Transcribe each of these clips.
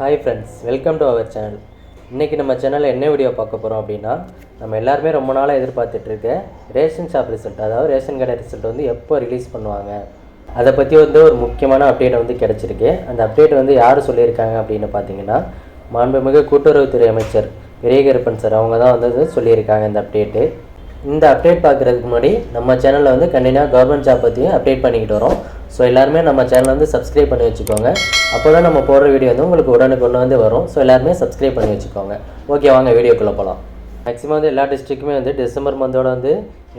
Hi friends welcome to our channel இன்றைக்கி நம்ம சேனலில் என்ன வீடியோ பார்க்க போகிறோம் அப்படின்னா நம்ம எல்லாருமே ரொம்ப நாளாக எதிர்பார்த்துட்ருக்க ரேஷன் ஷாப் ரிசல்ட் அதாவது ரேஷன் கடை ரிசல்ட் வந்து எப்போ ரிலீஸ் பண்ணுவாங்க? அதை பற்றி வந்து ஒரு முக்கியமான அப்டேட் வந்து கிடச்சிருக்கு. அந்த அப்டேட் வந்து யார் சொல்லியிருக்காங்க அப்படின்னு பார்த்தீங்கன்னா மாண்புமிகு கூட்டுறவுத்துறை அமைச்சர் விரேகருப்பன் சார் அவங்க தான் வந்து சொல்லியிருக்காங்க இந்த அப்டேட்டு இந்த அப்டேட் பார்க்குறதுக்கு முன்னாடி நம்ம சேனலில் வந்து கண்டினியூ கவர்மெண்ட் ஜாப் பற்றியும் அப்டேட் பண்ணிக்கிட்டு வரோம். ஸோ எல்லாருமே நம்ம சேனலை வந்து சப்ஸ்கிரைப் பண்ணி வச்சுக்கோங்க. அப்போ தான் நம்ம போடுற வீடியோ வந்து உங்களுக்கு உடனுக்கு ஒன்று வந்து வரும். ஸோ எல்லாருமே சப்ஸ்கிரைப் பண்ணி வச்சுக்கோங்க. ஓகே வாங்க வீடியோக்குள்ளே போகலாம் மேக்ஸிமம் வந்து எல்லா டிஸ்ட்ரிக்குமே வந்து டிசம்பர் மந்தோட வந்து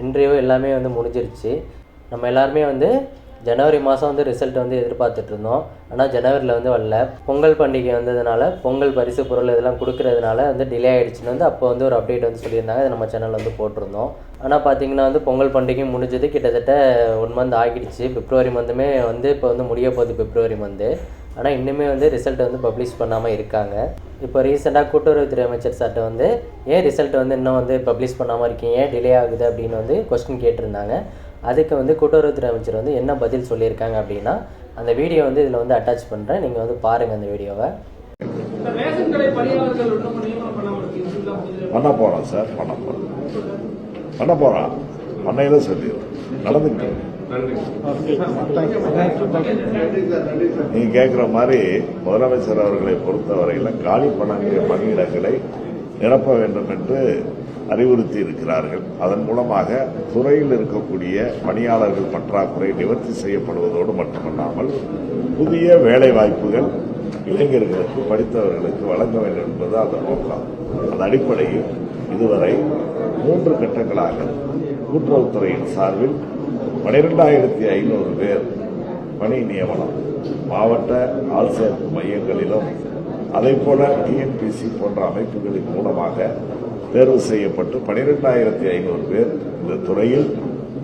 இன்டர்வியூ எல்லாமே வந்து முடிஞ்சிருச்சு. நம்ம எல்லாருமே வந்து ஜனவரி மாதம் வந்து ரிசல்ட் வந்து எதிர்பார்த்துட்டு இருந்தோம் ஆனால் ஜனவரியில் வந்து வரல. பொங்கல் பண்டிகை வந்ததுனால பொங்கல் பரிசு பொருள் இதெல்லாம் கொடுக்கறதுனால வந்து டிலே ஆகிடுச்சுன்னு வந்து அப்போ வந்து ஒரு அப்டேட் வந்து சொல்லியிருந்தாங்க. அதை நம்ம சேனலில் வந்து போட்டிருந்தோம். ஆனால் பார்த்தீங்கன்னா வந்து பொங்கல் பண்டிகை முடிஞ்சது. கிட்டத்தட்ட ஒன் மந்த் ஆகிடுச்சு. பிப்ரவரி மந்த்துமே வந்து இப்போ வந்து முடிய போகுது பிப்ரவரி மந்த்து ஆனால் இன்னுமே வந்து ரிசல்ட் வந்து பப்ளிஷ் பண்ணாமல் இருக்காங்க. இப்போ ரீசெண்டாக கூட்டுறவுத்துறை அமைச்சர் சார்ட்ட வந்து ஏன் ரிசல்ட் வந்து இன்னும் வந்து பப்ளிஷ் பண்ணாமல் இருக்கீங்க? ஏன் டிலே ஆகுது? அப்படின்னு வந்து கொஸ்டின் கேட்டிருந்தாங்க. அதுக்கு வந்து கூட்டுறவுத்துறை அமைச்சர் வந்து என்ன பதில் சொல்லியிருக்காங்க அப்படின்னா அந்த வீடியோ வந்து இதில் வந்து அட்டாச் பண்ணுறேன் நீங்கள் வந்து பாருங்கள் அந்த வீடியோவை. பண்ண போறோம் சார் பண்ண போறோம். பண்ண போறோம். பண்ணையில சொல்லிடுறோம். நடந்துக்கிட்டு. நீங்க கேட்கிற மாதிரி முதலமைச்சர் அவர்களை பொறுத்தவரையில காலி பணங்கள் பணியிடங்களை நிரப்ப வேண்டும் என்று அறிவுறுத்தி இருக்கிறார்கள். அதன் மூலமாக துறையில் இருக்கக்கூடிய பணியாளர்கள் பற்றாக்குறை நிவர்த்தி செய்யப்படுவதோடு மட்டுமல்லாமல் புதிய வேலை வாய்ப்புகள் இளைஞர்களுக்கு படித்தவர்களுக்கு வழங்க வேண்டும் என்பது அதன் நோக்கம். அந்த அடிப்படையில் இதுவரை மூன்று கட்டங்களாக கூட்டுறவுத்துறையின் சார்பில் பனிரெண்டாயிரத்தி ஐநூறு பேர் பணி நியமனம் மாவட்ட ஆள்சேர்ப்பு மையங்களிலும் அதே போல டிஎன்பிசி போன்ற அமைப்புகளின் மூலமாக தேர்வு செய்யப்பட்டு பனிரெண்டாயிரத்தி ஐநூறு பேர் இந்த துறையில்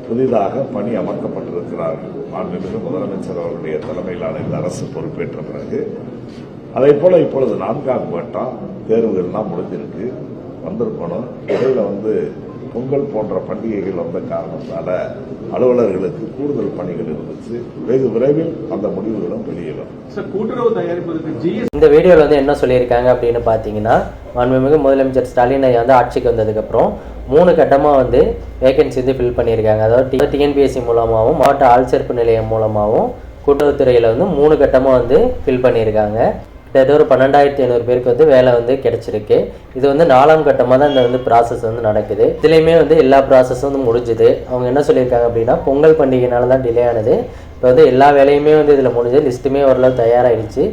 புதிதாக பணி அமர்த்தப்பட்டிருக்கிறார்கள். மாண்புமிகு முதலமைச்சர் அவருடைய தலைமையிலான இந்த அரசு பொறுப்பேற்ற பிறகு அதே போல இப்பொழுது நான்காம் கட்டம் தேர்வுகள்லாம் முடிஞ்சிருக்கு. வந்திருக்கணும். இடையில வந்து பொங்கல் போன்ற பண்டிகைகள் வந்த காரணத்தால அலுவலர்களுக்கு கூடுதல் பணிகள் இருந்துச்சு. வெகு விரைவில் அந்த முடிவுகளும் வெளியிடும் சார் கூட்டுறவு தயாரிப்பதற்கு ஜிஎஸ் இந்த வீடியோவில் வந்து என்ன சொல்லியிருக்காங்க அப்படின்னு பார்த்தீங்கன்னா மாண்புமிகு முதலமைச்சர் ஸ்டாலின் ஐயா வந்து ஆட்சிக்கு வந்ததுக்கப்புறம் மூணு கட்டமாக வந்து வேகன்சி வந்து ஃபில் பண்ணியிருக்காங்க. அதாவது டிஎன்பிஎஸ்சி மூலமாகவும் மாவட்ட ஆள் சேர்ப்பு நிலையம் மூலமாகவும் கூட்டுறவுத்துறையில் வந்து மூணு கட்டமாக வந்து ஃபில் பண்ணியிருக்காங்க. கிட்டத்தட்ட ஒரு பன்னெண்டாயிரத்தி ஐநூறு பேருக்கு வந்து வேலை வந்து கிடைச்சிருக்கு. இது வந்து நாலாம் கட்டமாக தான் இந்த வந்து ப்ராசஸ் வந்து நடக்குது. இதுலேயுமே வந்து எல்லா ப்ராசஸும் வந்து முடிஞ்சுது. அவங்க என்ன சொல்லியிருக்காங்க அப்படின்னா பொங்கல் பண்டிகைனால தான் டிலே ஆனது. இப்போ வந்து எல்லா வேலையுமே வந்து இதில் முடிஞ்சு லிஸ்ட்டுமே ஓரளவு தயாராகிடுச்சு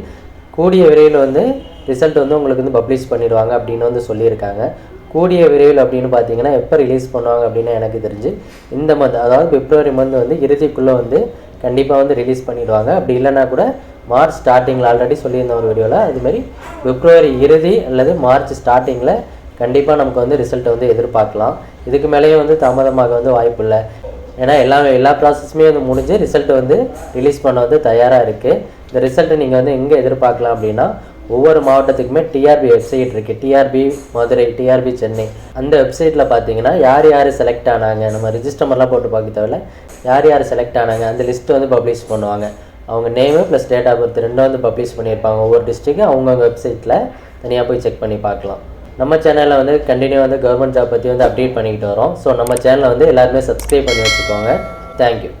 கூடிய விரைவில் வந்து ரிசல்ட் வந்து உங்களுக்கு வந்து பப்ளிஷ் பண்ணிடுவாங்க அப்படின்னு வந்து சொல்லியிருக்காங்க. கூடிய விரைவில் அப்படின்னு பார்த்தீங்கன்னா எப்போ ரிலீஸ் பண்ணுவாங்க அப்படின்னு எனக்கு தெரிஞ்சு இந்த மந்த் அதாவது பிப்ரவரி மந்த் வந்து இறுதிக்குள்ளே வந்து கண்டிப்பாக வந்து ரிலீஸ் பண்ணிடுவாங்க. அப்படி இல்லைன்னா கூட மார்ச் ஸ்டார்டிங்கில் ஆல்ரெடி சொல்லியிருந்த ஒரு வீடியோவில் அதுமாதிரி பிப்ரவரி இறுதி அல்லது மார்ச் ஸ்டார்டிங்கில் கண்டிப்பாக நமக்கு வந்து ரிசல்ட்டை வந்து எதிர்பார்க்கலாம். இதுக்கு மேலேயும் வந்து தாமதமாக வந்து வாய்ப்பு இல்லை. ஏன்னா எல்லா எல்லா ப்ராசஸுமே வந்து முடிஞ்சு ரிசல்ட் வந்து ரிலீஸ் பண்ண வந்து தயாராக இருக்குது இந்த ரிசல்ட்டை நீங்கள் வந்து எங்கே எதிர்பார்க்கலாம் அப்படின்னா ஒவ்வொரு மாவட்டத்துக்குமே டிஆர்பி வெப்சைட் இருக்குது டிஆர்பி மதுரை டிஆர்பி சென்னை. அந்த வெப்சைட்டில் பார்த்தீங்கன்னா யார் யார் செலக்ட் ஆனாங்க? நம்ம ரிஜிஸ்டர்லாம் போட்டு பார்க்க தேவையில்ல. யார் யார் செலக்ட் ஆனாங்க? அந்த லிஸ்ட்டு வந்து பப்ளிஷ் பண்ணுவாங்க. அவங்க name plus date of birth ரெண்டும் வந்து பப்ளிஷ் பண்ணியிருப்பாங்க. ஒவ்வொரு டிஸ்ட்ரிக்கும் அவங்கவுங்க வெப்சைட்டில் தனியாக போய் செக் பண்ணி பார்க்கலாம். நம்ம சேனலில் வந்து கண்டினியூ வந்து கவர்மெண்ட் ஜாப் பற்றி வந்து அப்டேட் பண்ணிக்கிட்டு வரோம். ஸோ நம்ம சேனலை வந்து எல்லாருமே சப்ஸ்கிரைப் பண்ணி வச்சுக்கோங்க. தேங்க்யூ